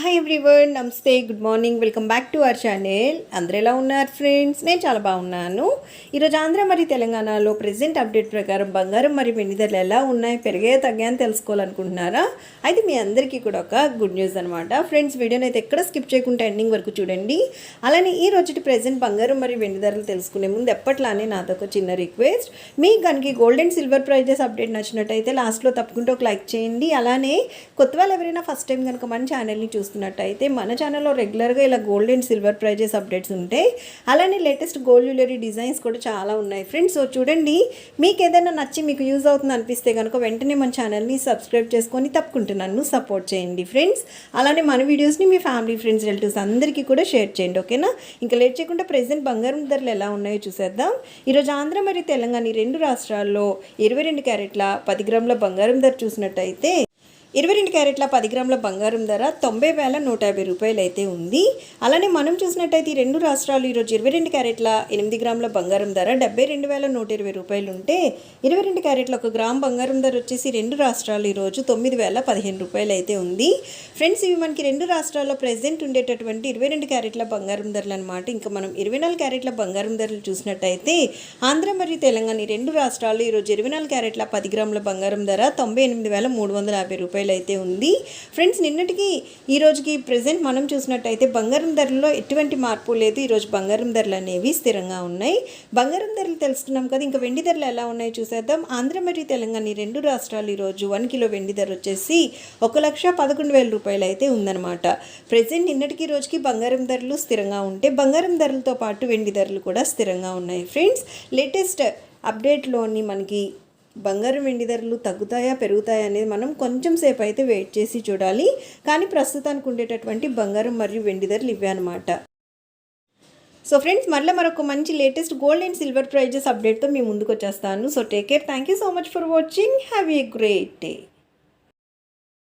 Hi everyone నమస్తే good morning welcome back to our channel అందరు ఎలా ఉన్నారు ఫ్రెండ్స్ నేను చాలా బాగున్నాను. ఈరోజు ఆంధ్ర మరియు తెలంగాణలో ప్రెసెంట్ అప్డేట్ ప్రకారం బంగారం మరియు వెండి ధరలు ఎలా ఉన్నాయి పెరిగే తగ్గాయని తెలుసుకోవాలనుకుంటున్నారా? అయితే మీ అందరికీ కూడా ఒక గుడ్ న్యూస్ అనమాట ఫ్రెండ్స్ వీడియోని అయితే ఎక్కడ స్కిప్ చేయకుండా ఎండింగ్ వరకు చూడండి. అలానే ఈ రోజుటి ప్రజెంట్ బంగారం మరియు వెండి ధరలు తెలుసుకునే ముందు ఎప్పట్లానే నాతో ఒక చిన్న రిక్వెస్ట్ మీ కనుక gold and silver prizes update నచ్చినట్టయితే లాస్ట్లో తప్పకుండా ఒక లైక్ చేయండి. అలానే కొత్త వాళ్ళు ఎవరైనా ఫస్ట్ టైం కనుక మన ఛానల్ని చూస్తున్నట్టయితే మన ఛానల్లో రెగ్యులర్గా ఇలా gold and silver prizes updates ఉంటాయి అలానే లేటెస్ట్ గోల్డ్ జ్యువెలరీ డిజైన్స్ కూడా చాలా ఉన్నాయి. ఫ్రెండ్స్ సో చూడండి మీకు ఏదైనా నచ్చి మీకు యూజ్ అవుతుంది అనిపిస్తే కనుక వెంటనే మన ఛానల్ని సబ్స్క్రైబ్ చేసుకొని తప్పకుండా నన్ను సపోర్ట్ చేయండి. ఫ్రెండ్స్ అలానే మన వీడియోస్ని మీ ఫ్యామిలీ ఫ్రెండ్స్ రిలేటివ్స్ అందరికీ కూడా షేర్ చేయండి ఓకేనా ఇంకా లేట్ చేయకుండా ప్రెసెంట్ బంగారం ధరలు ఎలా ఉన్నాయో చూసేద్దాం. ఈరోజు ఆంధ్ర మరియు తెలంగాణ ఈ రెండు రాష్ట్రాల్లో ఇరవై రెండు క్యారెట్ల పది గ్రాముల బంగారం ధర చూసినట్టయితే ఇరవై రెండు క్యారెట్ల పది గ్రాముల బంగారం ధర తొంభై వేల నూట యాభై రూపాయలు అయితే ఉంది. అలానే మనం చూసినట్టయితే ఈ రెండు రాష్ట్రాలు ఈరోజు ఇరవై రెండు క్యారెట్ల ఎనిమిది గ్రాముల బంగారం ధర డెబ్బై రెండు వేల నూట ఇరవై రూపాయలు ఉంటే ఇరవై రెండు క్యారెట్ల ఒక గ్రామ్ బంగారం ధర వచ్చేసి రెండు రాష్ట్రాలు ఈరోజు తొమ్మిది వేల పదిహేను రూపాయలు అయితే ఉంది. ఫ్రెండ్స్ ఇవి మనకి రెండు రాష్ట్రాల్లో ప్రెసెంట్ ఉండేటటువంటి ఇరవై రెండు క్యారెట్ల బంగారం ధరలు అనమాట ఇంకా మనం ఇరవై నాలుగు క్యారెట్ల బంగారం ధరలు చూసినట్టయితే ఆంధ్ర మరియు తెలంగాణ ఈ రెండు రాష్ట్రాలు ఈరోజు ఇరవై నాలుగు క్యారెట్ల పది గ్రాముల బంగారం ధర తొంభై ఎనిమిది వేల మూడు వందల యాభై రూపాయలు అయితే ఉంది. ఫ్రెండ్స్ నిన్నటికి ఈ రోజుకి ప్రజెంట్ మనం చూసినట్టయితే బంగారం ధరల్లో ఎటువంటి మార్పు లేదు. ఈరోజు బంగారం ధరలు అనేవి స్థిరంగా ఉన్నాయి. బంగారం ధరలు తెలుసుకున్నాం కదా ఇంకా వెండి ధరలు ఎలా ఉన్నాయో చూసేద్దాం. ఆంధ్ర మరియు తెలంగాణ ఈ రెండు రాష్ట్రాలు ఈరోజు వన్ కిలో వెండి ధర వచ్చేసి ఒక లక్ష పదకొండు వేల రూపాయలు అయితే ఉందన్నమాట. ప్రజెంట్ నిన్నటికి రోజుకి బంగారం ధరలు స్థిరంగా ఉంటే బంగారం ధరలతో పాటు వెండి ధరలు కూడా స్థిరంగా ఉన్నాయి. ఫ్రెండ్స్ లేటెస్ట్ అప్డేట్లోని మనకి బంగారం వెండి ధరలు తగ్గుతాయా పెరుగుతాయా అనేది మనం కొంచెం సేపు అయితే వెయిట్ చేసి చూడాలి. కానీ ప్రస్తుతానికి ఉండేటటువంటి బంగారం మరియు వెండి ధరలు ఇవే అనమాట సో ఫ్రెండ్స్ మళ్ళీ మరొక మంచి latest gold and silver prizes అప్డేట్తో మీ ముందుకు వచ్చేస్తాను. So take care thank you so much for watching have a great day